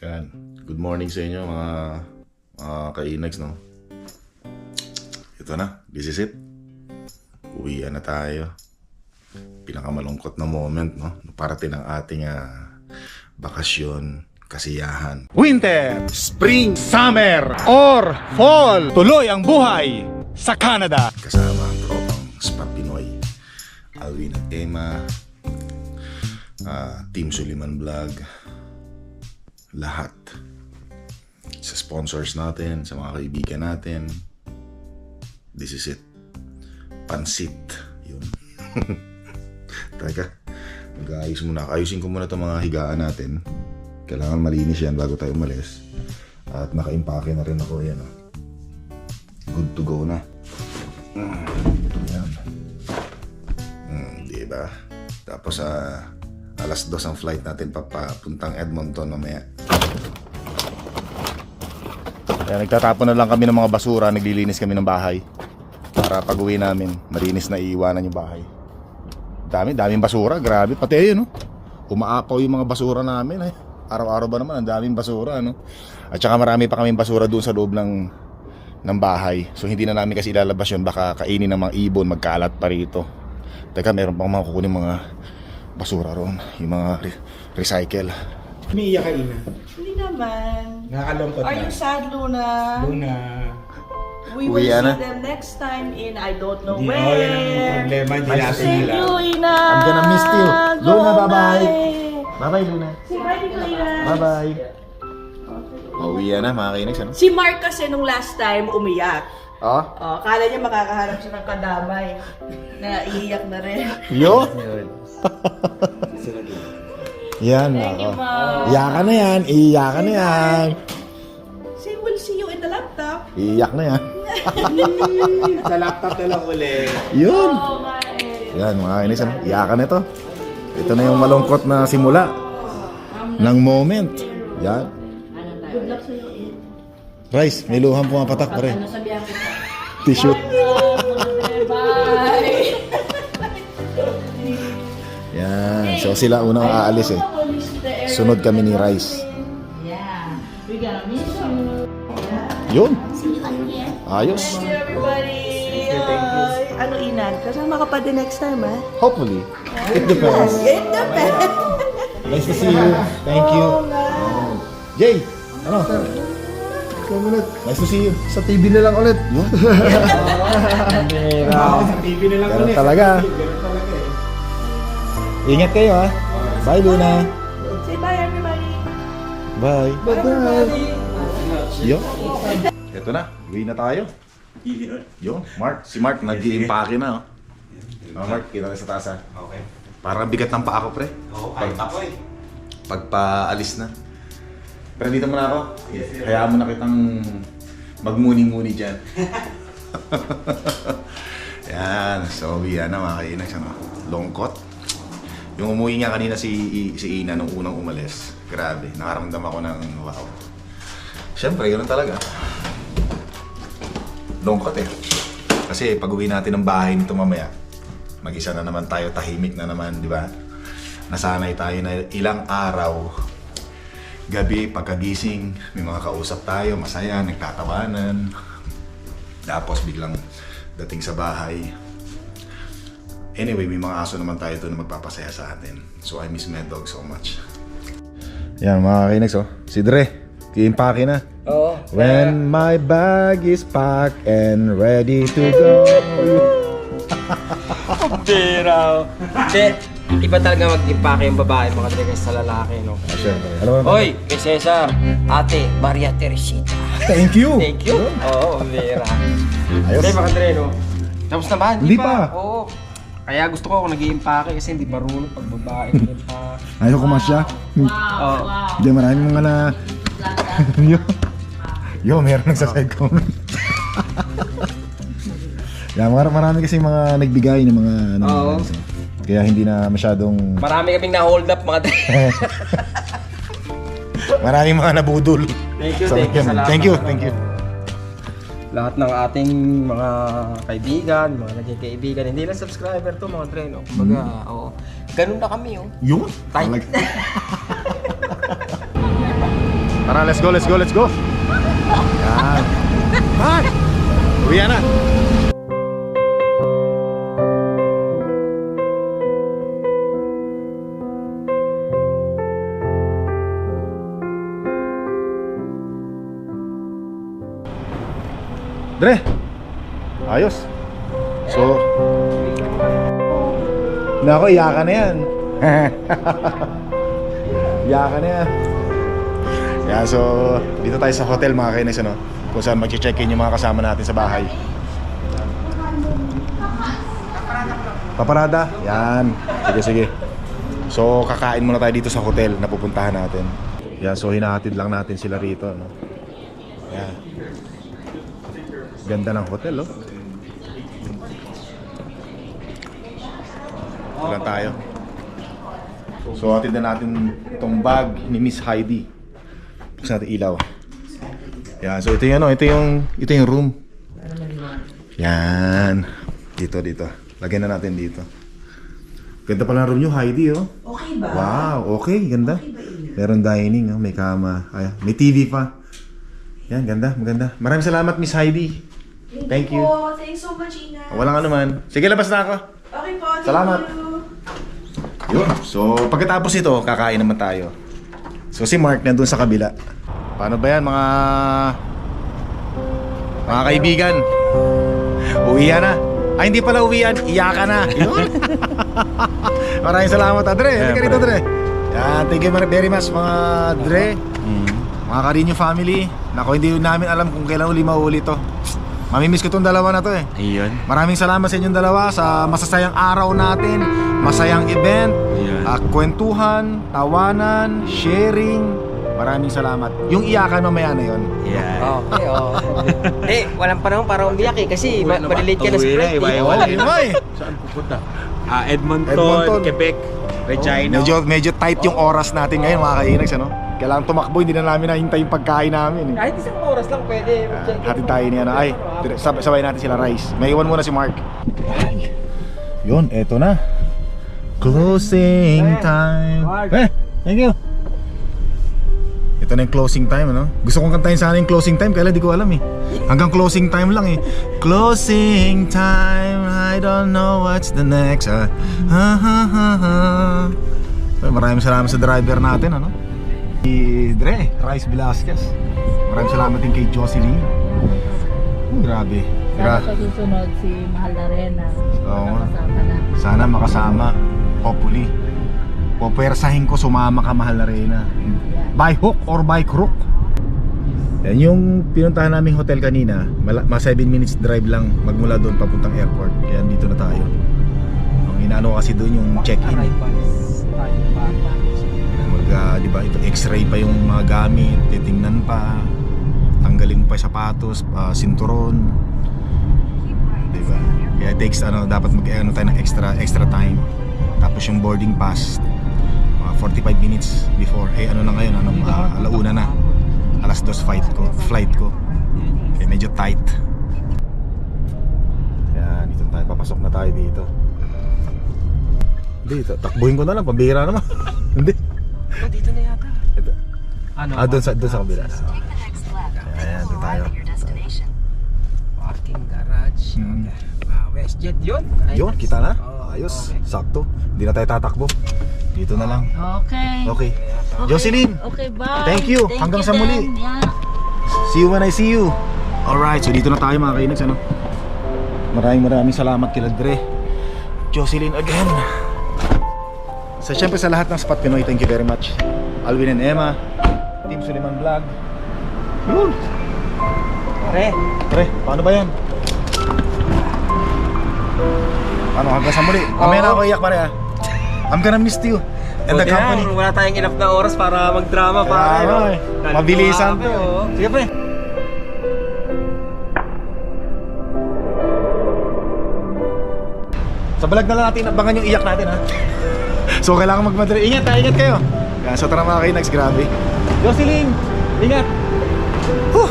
Yan. Good morning sa inyo mga mga ka-Inags, no? Ito na, this is it. Uwian na tayo. Pinakamalungkot na moment, no? Parating ang ating ah, bakasyon, kasiyahan. Winter, Spring, Summer, or Fall. Tuloy ang buhay sa Canada. Kasama ang tropang Spot Pinoy. Alvin at Emma. ah, Team Suliman Vlog. Lahat. Sa sponsors natin, sa mga kaibigan natin. This is it. Pansit. Yun. Teka. Mag-aayos muna. Ayusin ko muna itong mga higaan natin. Kailangan malinis yan bago tayo umalis. At naka-impake na rin ako. Yan. oh. Good to go na. Yan. Hmm, di ba? Tapos sa alas dos ang flight natin papuntang Edmonton mamaya. Kaya nagtatapon na lang kami ng mga basura, naglilinis kami ng bahay. Para pag uwi namin, malinis na iiwanan yung bahay. Dami, daming basura, grabe. Pati ayun, no? Umaapaw yung mga basura namin, eh. Araw-araw ba naman, ang daming basura, no? At saka marami pa kaming basura doon sa loob ng ng bahay. So hindi na namin kasi ilalabas yun. Baka kainin ng mga ibon, magkalat pa rito. Teka, meron pang mga kukunin mga basura roon. Yung mga re- recycle. Umiiyak ka, Ina. Hindi naman. Nakakalungkot Are na. you sad, Luna? Luna. We will Uwi see them next time in I don't know Di, where. oh, yan ang problema. Hindi natin Thank alam. you, Ina. I'm gonna miss you. Go Luna, bye-bye. bye. Bye-bye, Luna. Say bye, Tito Ina. Bye-bye. Pauwi yan na, mga kainex, ano? Si Mark kasi nung last time umiyak. Oh? Oh, kala niya makakaharap siya ng kadamay. Na iiyak na rin. Yo? yan, Thank you, ako. Mom. Iyakan na yan, iyakan na yan. Say, we'll see you in the laptop. Iyak na yan. Sa laptop na lang ulit. Yun. Oh, my. Yan, mga kainex, ano? Iyakan na ito. Ito na yung malungkot na simula ng moment. Yan. Good luck sa'yo. Rice, may luhang pumapatak pa rin. Ano sabihan kita? Tissue. Bye! So sila unang aalis eh. Sunod kami ni Rice. Yun. Ayos. Ano, Inan? Kasama ka pa din next time, ha? Hopefully. It depends. It depends. Nice to see you. Thank you. Nga. Jay, ano? Nice to see you. Sa TV na lang ulit. Sa TV na lang ulit. talaga. Ingat kayo ha. Bye Luna. Say bye, everybody. Bye. Bye-bye. Yo. Ito na. Uwi na tayo. Yo, Mark. Si Mark nag-iimpake na oh. Oh, Mark, kita na sa taas ha. Okay. Parang bigat ng paa ko, pre. Oo, kahit ako eh. Pagpaalis na. Pero dito muna ako. Hayaan mo na kitang magmuni-muni dyan. Yan. So, yan na mga kainags. Ano? Longkot. Yung umuwi nga kanina si, si Ina nung unang umalis. Grabe. Nakaramdam ako ng wow. Siyempre, yun talaga. Longkot eh. Kasi pag uwi natin ng bahay nito mamaya, mag-isa na naman tayo, tahimik na naman, di ba? Nasanay tayo na ilang araw, gabi, pagkagising, may mga kausap tayo, masaya, nagtatawanan. Tapos biglang dating sa bahay. Anyway, may mga aso naman tayo doon na magpapasaya sa atin. So I miss my dog so much. Yan mga kainex oh. Si Dre, kiimpake na. Oo. When my bag is packed and ready to go. Bira. Hindi. Iba talaga mag-impake yung babae mga talaga sa lalaki, no? Ah, syempre. Alam mo naman. Hoy, kay Cesar, ate, Maria Teresita. Thank you. Thank you. Oo, bira. Ayos. Hindi, mga Dre, no? Tapos na ba? Hindi pa. Oo. Kaya gusto ko ako nag-iimpake kasi hindi marunong pag babae. Ayaw ko masya. Oo. Hindi, maraming mga na... yo, yo, meron nagsaside comment. Yan, mar marami kasi mga nagbigay ng mga... Ano, Oo. Kaya hindi na masyadong... Marami kaming na-hold up, mga Dre. Maraming mga nabudol. Thank you, Sa thank you akin. lahat. Thank you, ng- thank you. Lahat ng ating mga kaibigan, mga naging kaibigan, hindi lang subscriber to mga Dre, no? Kumbaga, oo. Ganun na kami, oh. Yun. Tight. Talaga. Tara, let's go, let's go, let's go. Yan. Bye! Uwi na. Dre! Ayos. So, Nako, iyakan na yan. iyakan na yan. Yan, so dito tayo sa hotel mga kainis, ano? Kung saan mag-check-in yung mga kasama natin sa bahay. Paparada? Yan. Sige, sige. So, kakain muna tayo dito sa hotel na pupuntahan natin. Yan, so hinahatid lang natin sila rito, no? Yan. Ganda ng hotel, oh. Lang tayo. So, atid na natin itong bag ni Miss Heidi. Buksan natin ilaw. Yan, so ito yung ano, ito yung, ito yung room. Yan. Dito, dito. Lagyan na natin dito. Ganda pala ng room nyo, Heidi, oh. Okay ba? Wow, okay, ganda. Meron dining, oh, may kama. Ay, may TV pa. Yan, ganda, maganda. Maraming salamat, Miss Heidi. Thank you. Po. Thanks so much, Ina. Walang ano man. Sige, labas na ako. Okay po, thank Salamat. you. Yun. So, pagkatapos ito, kakain naman tayo. So, si Mark nandun sa kabila. Paano ba yan, mga... Mga kaibigan? Uwihan na. Ay, hindi pala uwihan. Iyakan na. Yun. Maraming salamat, Adre. Halika rito, Dre. Yan, thank you very much, mga Dre. Mga Carino family. Nako, hindi namin alam kung kailan uli mauuli to. Mamimiss ko tong dalawa na to eh. Ayun. Maraming salamat sa inyong dalawa sa masasayang araw natin, masayang event, ah, kwentuhan, tawanan, sharing. Maraming salamat. Yung iyakan mamaya na yon. Yeah. Okay, oh. Eh, walang panahon para umiyak eh. Kasi ma- malilate ka na sa Uwi na, flight. eh. iwa-iwalay. Yun mo eh. Saan pupunta? Ah, Edmonton, Edmonton. Quebec, Regina. Medyo, medyo tight yung oras natin ngayon mga kainags. Ano? Kailangan tumakbo, hindi na namin nahintay yung pagkain namin. Eh. Kahit isang oras lang pwede. Ah, hatid tayo ni ano. Ay, sabay natin sila Rice. May iwan muna si Mark. Yun, eto na. Closing time. Mark. Eh, thank you. Ito na yung closing time, ano? Gusto kong kantahin sana yung closing time, kaya di ko alam eh. Hanggang closing time lang eh. Closing time, I don't know what's the next. Ah. Ha, ha, ha, ha. Maraming salamat sa driver natin, ano? Si Dre, Rice Velasquez. Maraming salamat din kay Jocelyn. Oh, grabe. Sana Gra- sa susunod si Mahal na Rena. Oo nga. Kasama na. Sana makasama. Hopefully. Pupwersahin ko sumama ka mahal na Reyna. By hook or by crook. Yan yung pinuntahan naming hotel kanina, mga 7 minutes drive lang magmula doon papuntang airport. Kaya dito na tayo. Ang inaano kasi doon yung check-in. Arrivals. Ah, di ba, ito x-ray pa yung mga gamit, titingnan pa, tanggalin pa sapatos, ah, sinturon. Di ba? Kaya takes ano, dapat mag ano tayo ng extra extra time. Tapos yung boarding pass mga 45 minutes before. Eh ano na ngayon, ano, ah, alauna na. Alas dos flight ko, flight ko. Kaya medyo tight. Yan, dito tayo, papasok na tayo dito. Ta- takbuhin ko na lang, pambihira naman. Hindi. Oh, dito na yata. Ito. Ano? Ah, doon sa, doon sa kabila. Ayan, doon tayo. Parking garage. Mm. Okay. Ah, WestJet yun. Yun, kita na. Oh, Ayos, okay. sakto. Hindi na tayo tatakbo. Dito na lang. Okay. Okay. Jocelyn, Okay, bye. Thank you. Hanggang sa muli. Yeah. see you when I see you. Alright, so dito na tayo mga kainags, ano? Maraming maraming salamat kila Dre. Jocelyn again. Sa syempre sa lahat ng Spot Pinoy, thank you very much. Alvin and Emma, Team Suliman Vlog. Yun. Pare. Pre, paano ba yan? Ano, hanggang sa muli. Mamaya na ako iyak pare ah. I'm gonna miss you. And the company. Wala tayong enough na oras para magdrama eh. Nandito Mabilisan to. oh. Sige pre. Sa balag na lang natin abangan yung iyak natin ha. So kailangan magmadali. Ingat ha, ingat kayo. Yan, so tara mga kainags, grabe. Jocelyn, ingat. Huh.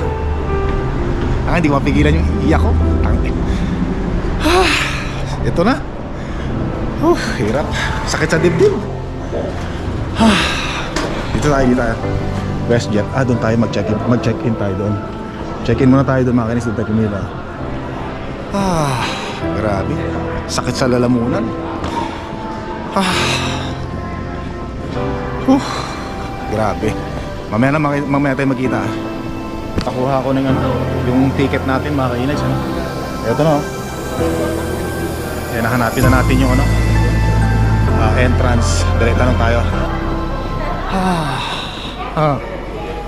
Ah, hindi ko mapigilan yung iyak ko. Tangin. Ah, ito na. Huh, hirap. Sakit sa dibdib. Ah, dito tayo, dito tayo. WestJet. Ah, doon tayo mag-check-in. Mag-check-in tayo doon. Check-in muna tayo doon mga kinis. Doon tayo. Ah, grabe. Sakit sa lalamunan. Ah. Huh. Grabe. Mamaya na, mamaya tayo magkita. Nakuha ko ng ano, yung ticket natin mga kainis. Ano? Ito na. oh. Yan, nahanapin na natin yung ano, ah, entrance. Diretso lang tayo. Ah. Ah.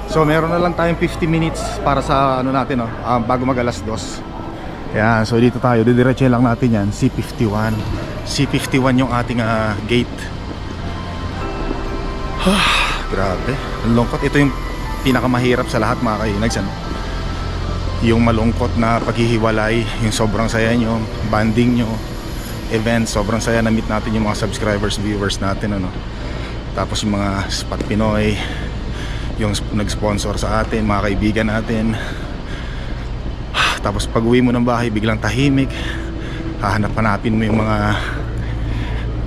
So meron na lang tayong 50 minutes para sa ano natin no, ah, bago mag alas 2. Yan, so dito tayo, didiretso lang natin yan, C51. C51 yung ating ah, gate. Grabe. Ang lungkot. Ito yung pinakamahirap sa lahat mga kainags. Ano? Yung malungkot na paghihiwalay, yung sobrang saya nyo, banding nyo, events, sobrang saya na meet natin yung mga subscribers, viewers natin. Ano? Tapos yung mga Spot Pinoy, yung sp- nag-sponsor sa atin, mga kaibigan natin. Tapos pag uwi mo ng bahay, biglang tahimik. Hahanap-hanapin mo yung mga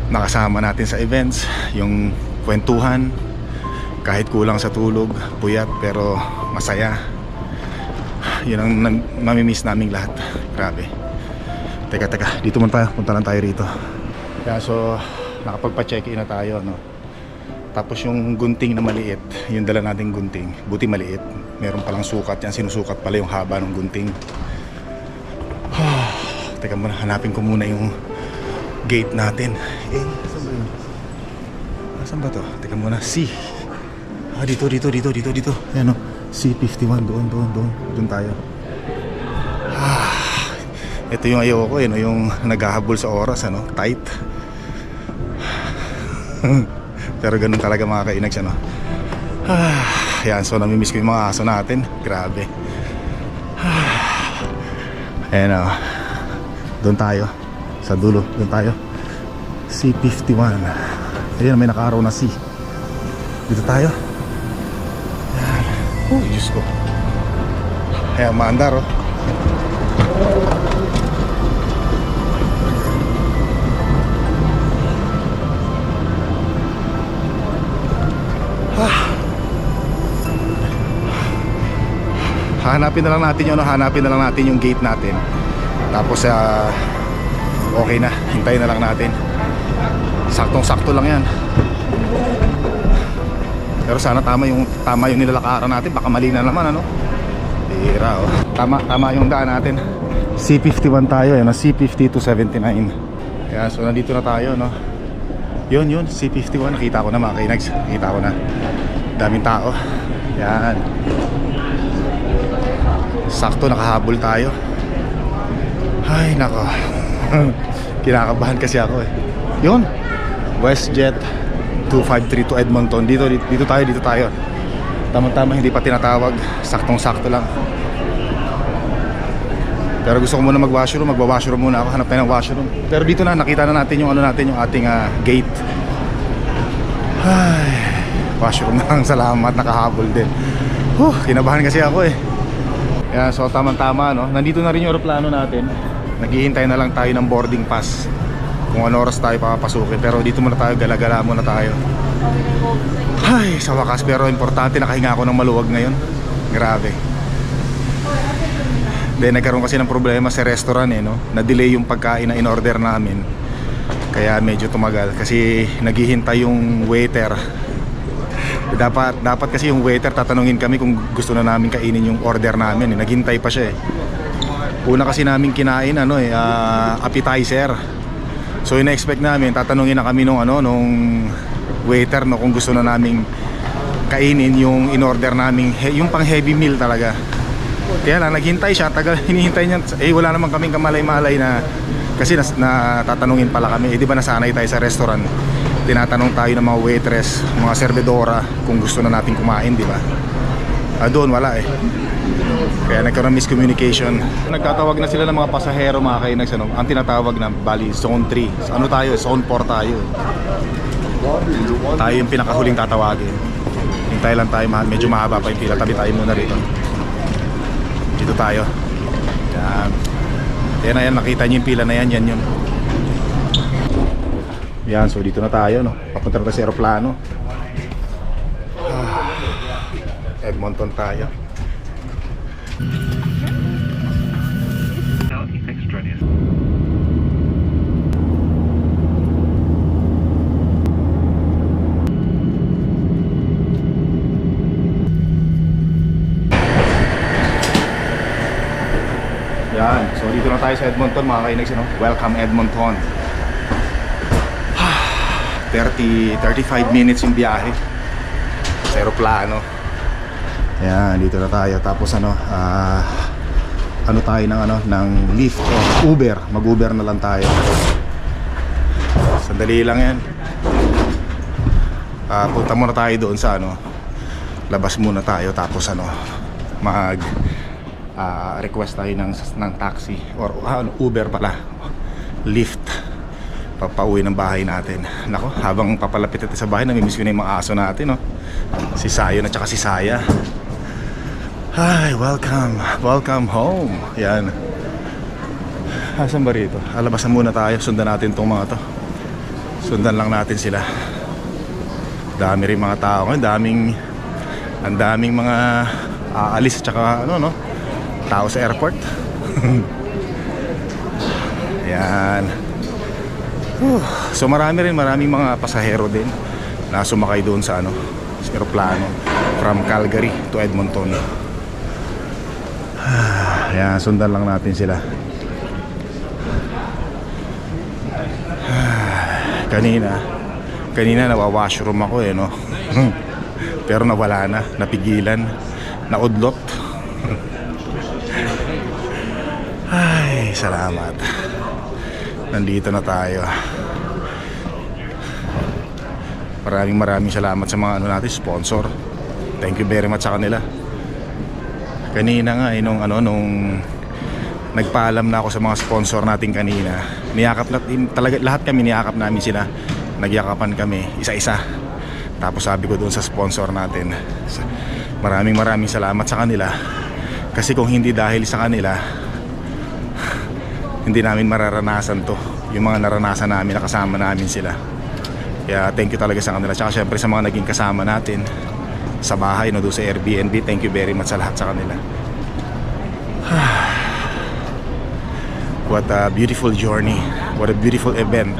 nakasama natin sa events, yung kwentuhan, kahit kulang sa tulog, puyat pero masaya. Yun ang mamimiss naming lahat. Grabe. Teka, teka, dito muna tayo, punta lang tayo rito. Kaya so, nakapagpa-check-in na tayo, no? Tapos yung gunting na maliit, yung dala nating gunting, buti maliit. Meron palang sukat yan, sinusukat pala yung haba ng gunting. Teka muna, hanapin ko muna yung gate natin. Eh, saan ba yun? Saan ba to? Teka muna, C. Ah, dito, dito, dito, dito, dito. Ayan o. C51, doon, doon, doon. Doon tayo. Ah, ito yung ayoko eh, no? yung naghahabol sa oras, ano? Tight. Pero ganun talaga mga kainags, ano? Ah, yan, so namimiss ko yung mga aso natin. Grabe. Ah, ayan o. Doon tayo. Sa dulo, doon tayo. C51. Ayan, may nakaaraw na C. Dito tayo. Oh, Diyos ko. Ayan, maandar oh. Hanapin na lang natin yung ano, hanapin na lang natin yung gate natin. Tapos ah okay na, hintayin na lang natin. Saktong-sakto lang 'yan. Pero sana tama yung tama yung nilalakaran natin, baka mali na naman ano. Tira oh. Tama tama yung daan natin. C51 tayo, yan, C50 to 79. Kaya so nandito na tayo, no. Yun, yun, C51 nakita ko na mga kainags. Nakita ko na. Daming tao. Yan. Sakto nakahabol tayo. Ay, nako. Kinakabahan kasi ako eh. Yun. WestJet 253 to Edmonton. Dito, dito, tayo, dito tayo. Tama-tama, hindi pa tinatawag. Saktong-sakto lang. Pero gusto ko muna mag-washroom. Magwa-washroom muna ako. Hanap tayo ng washroom. Pero dito na, nakita na natin yung ano natin, yung ating ah, gate. Ay, washroom na lang. Salamat, nakahabol din. Huh, kinabahan kasi ako eh. Kaya so tama-tama no. Nandito na rin yung aeroplano natin. Naghihintay na lang tayo ng boarding pass. Kung ano oras tayo papapasukin. Pero dito muna tayo, gala-gala muna tayo. Ay, sa wakas pero importante nakahinga ako ng maluwag ngayon. Grabe. Then nagkaroon kasi ng problema sa restaurant eh no. Na-delay yung pagkain na in-order namin. Kaya medyo tumagal kasi naghihintay yung waiter dapat dapat kasi yung waiter tatanungin kami kung gusto na namin kainin yung order namin eh. naghintay pa siya eh una kasi namin kinain ano eh ah, appetizer so ina-expect namin tatanungin na kami nung ano nung waiter no kung gusto na namin kainin yung in-order namin he- yung pang heavy meal talaga kaya lang naghintay siya tagal hinihintay niya eh wala naman kaming kamalay-malay na kasi nas, na tatanungin pala kami eh di ba nasanay tayo sa restaurant tinatanong tayo ng mga waitress, mga servidora kung gusto na natin kumain, di ba? Ah, doon wala eh. Kaya nagkaroon ng miscommunication. Nagtatawag na sila ng mga pasahero mga kainags ano, ang tinatawag na bali zone 3. Ano tayo? Zone 4 tayo. Tayo yung pinakahuling tatawagin. Hintay lang tayo, medyo mahaba pa yung pila. Tabi tayo muna rito. Dito tayo. Yan. Yan na yan, nakita niyo yung pila na yan, yan yun. Yan, so dito na tayo, no? Papunta na tayo sa aeroplano. Ah. Edmonton tayo. Na tayo sa Edmonton mga kainags. No? Welcome Edmonton. 30, 35 minutes yung biyahe sa aeroplano. Yan, dito na tayo. Tapos ano, ah, ano tayo ng ano, ng Lyft o Uber. Mag-Uber na lang tayo. Sandali lang yan. Ah, punta muna tayo doon sa ano, labas muna tayo tapos ano, mag ah, request tayo ng, ng taxi or ano, Uber pala. Lyft papauwi ng bahay natin. Nako, habang papalapit natin sa bahay, namimiss ko na yung mga aso natin, no? Si Sayo na tsaka si Saya. Hi, welcome. Welcome home. Yan. Asan ba rito? Alabasan muna tayo. Sundan natin tong mga to. Sundan lang natin sila. Dami rin mga tao ngayon. Daming, ang daming mga aalis at tsaka ano, no? Tao sa airport. Yan. Whew. So marami rin, maraming mga pasahero din na sumakay doon sa ano, sa aeroplano from Calgary to Edmonton. Ayan, sundan lang natin sila. Kanina, kanina nawa-washroom ako eh, no? Pero nawala na, napigilan, naudlot. Ay, salamat. Nandito na tayo. Maraming maraming salamat sa mga ano natin, sponsor. Thank you very much sa kanila. Kanina nga eh, nung ano, nung nagpaalam na ako sa mga sponsor natin kanina. Niyakap natin, talaga lahat kami niyakap namin sila. Nagyakapan kami, isa-isa. Tapos sabi ko doon sa sponsor natin, maraming maraming salamat sa kanila. Kasi kung hindi dahil sa kanila, hindi namin mararanasan to. Yung mga naranasan namin na kasama namin sila. Kaya thank you talaga sa kanila. Tsaka syempre sa mga naging kasama natin sa bahay no doon sa Airbnb thank you very much sa lahat sa kanila. What a beautiful journey. What a beautiful event.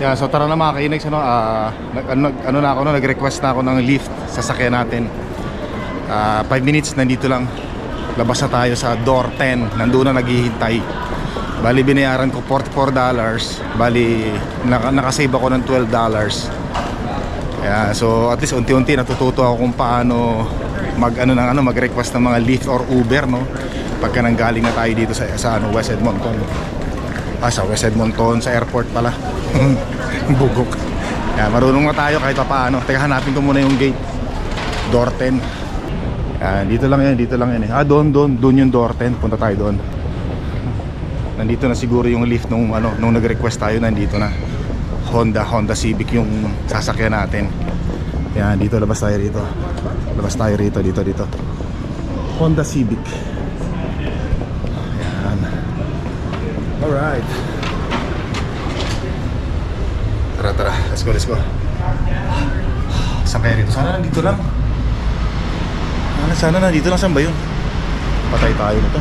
Yeah, so tara na mga kainags ano, ah, nag, ano, nag- ano na ako no, nag-request na ako ng lift sa sakyan natin. 5 minutes nandito lang labas na tayo sa door 10 nandun na naghihintay. Bali binayaran ko 44 dollars. Bali naka, nakasave ako ng 12 dollars. Yeah, so at least unti-unti natututo ako kung paano mag ano ng ano mag request ng mga Lyft or Uber no? Pagka nanggaling na tayo dito sa, sa ano West Edmonton. Ah sa West Edmonton sa airport pala. Bugok. Yeah, marunong na tayo kahit pa paano teka hanapin ko muna yung gate. Door 10 Yan, dito lang yan, dito lang yan eh. Ah, doon, doon, doon yung door 10. Punta tayo doon. Nandito na siguro yung lift nung ano, nung nag-request tayo, nandito na. Honda, Honda Civic yung sasakyan natin. Yan, dito labas tayo rito. Labas tayo rito, dito, dito. Honda Civic. Yan. Alright. Tara, tara. Let's go, let's go. Saan kaya rito? Sana nandito lang. Sana, sana nandito lang. Saan ba yun? Patay tayo na to.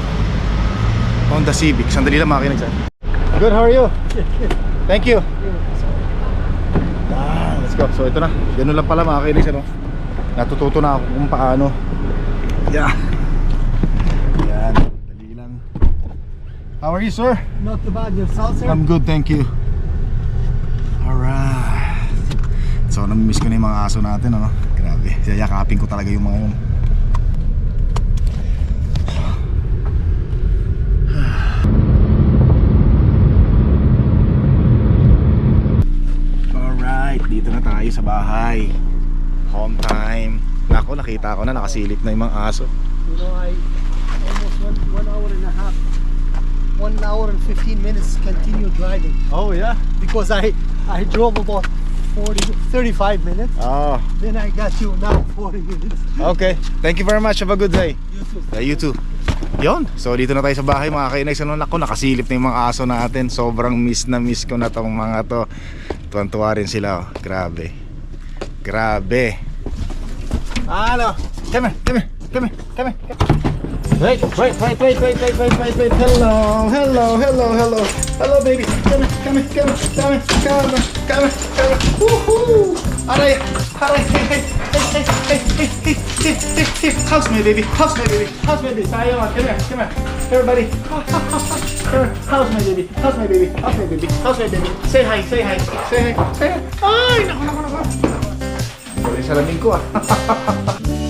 Honda Civic. Sandali lang makinig saan. Good, how are you? Thank you. Ah, let's go. So ito na. Ganun lang pala makinig ano. Natututo na ako kung paano. Yeah. Yan. Dali lang. How are you, sir? Not too bad yourself, sir. I'm good, thank you. Alright. So, namimiss ko na yung mga aso natin, ano? Grabe. Yayakapin ko talaga yung mga yun. Alright, dito na tayo sa bahay. Home time. Nako, nakita ko na nakasilip na yung mga aso. You know, I almost one, one hour and a half, one hour and 15 minutes continue driving Oh, yeah? because I, I drove about 40, 35 minutes. Oh, Then I got you now 40 minutes. okay. Thank you very much. Have a good day. You too. Yeah, you too. Yon. So dito na tayo sa bahay mga kainags. Ano nako nakasilip na yung mga aso natin. Sobrang miss na miss ko na tong mga to. Tuwan-tuwa rin sila. Oh. Grabe. Grabe. Hello. Come here, come here, come here, come here. Wait, wait, wait, wait, wait, wait, wait, wait. Hello, hello, hello, hello. Hello, baby. Come here, come here, come here, come here, come here, come here, come here. Woohoo! Aray, aray, hey, hey, hey, hey, hey, hey, hey, hey, hey, hey. How's my baby? How's my baby? How's my baby? Tayo, come here, come here. Everybody. How's my baby? How's my baby? How's my baby? How's my baby? Say hi, say hi, say hi, say hi. Ay, naku, naku, naku. Ito yung salamin ko ah.